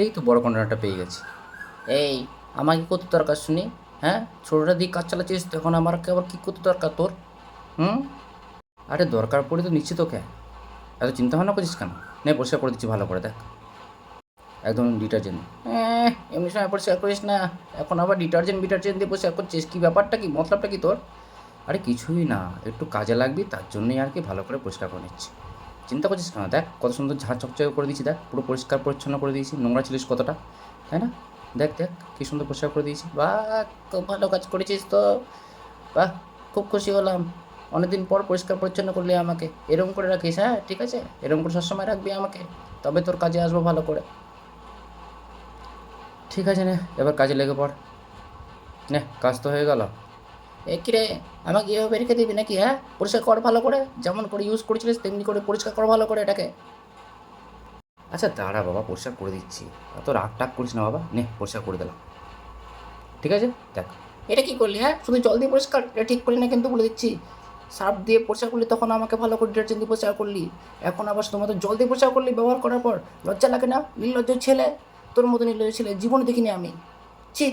এই তো বড় কন্টেনারটা পেয়ে গেছি। এই আমাকে কত দরকার শুনি? হ্যাঁ? ছোটোটা দিয়ে কাজ চালাচ্ছিস তখন আমার আবার কী করতে দরকার তোর? হুম? আরে দরকার পড়ে তো নিশ্চিত ওকে। এত চিন্তা ভাবনা করছিস কেন? নে, পরিষ্কার করে দিচ্ছি, ভালো করে দেখ। একদম ডিটারজেন্ট হ্যাঁ এমনি সময় পরিষ্কার করিস না। এখন আবার ডিটারজেন্ট ডিটারজেন্ট দিয়ে পরিষ্কার করছিস। কী ব্যাপারটা, কি মতলবটা, কি তোর? আরে কিছুই না, একটু কাজে লাগবি, তার জন্যই আর কি ভালো করে পরিষ্কার করে নিচ্ছি। চিন্তা করছিস কেন দেখ কত সুন্দর ঝাড় চকচকে করে দিয়েছি, দেখ পুরো পরিষ্কার পরিচ্ছন্ন করে দিয়েছি, নোংরা ছিলিস কতটা, তাই না? দেখ দেখ কী সুন্দর পরিষ্কার করে দিয়েছি, বাহ, খুব ভালো কাজ করেছিস তো, বাহ, খুব খুশি হলাম। অনেকদিন পর পরিষ্কার পরিচ্ছন্ন করলি আমাকে, এরকম করে রাখিস হ্যাঁ ঠিক আছে? এরকম করে সবসময় রাখবি আমাকে, তবে তোর কাজে আসব ভালো করে। ঠিক আছে নে, এবার কাজে লেগে পড়। নে, কাজ তো হয়ে গেল। কিরে আমাকে এভাবে রেখে দিবি নাকি হ্যাঁ? পরিষ্কার কর ভালো করে। যেমন করে ইউজ করেছিলিস তেমনি করে পরিষ্কার কর ভালো করে এটাকে। আচ্ছা দাঁড়া বাবা পরিষ্কার করে দিচ্ছি। অত রাগ টাগ করিস না বাবা। নে পরিষ্কার করে দিলাম। ঠিক আছে? দেখ। এটা কি করলি হ্যাঁ? শুধু জল দিয়ে পরিষ্কার এটা ঠিক করলি না কিন্তু বলে দিচ্ছি। সার্ফ দিয়ে পরিষ্কার করলি তখন আমাকে ভালো করে ডিটারজেন্ট দিয়ে পরিষ্কার করলি। এখন আবার তোমাদের জল দিয়ে পরিষ্কার করলি ব্যবহার করার পর লজ্জা লাগে না? নির্লজ্জ ছেলে তোর মতো নির্লজ্জ ছেলে জীবনে দেখিনি আমি। ছি।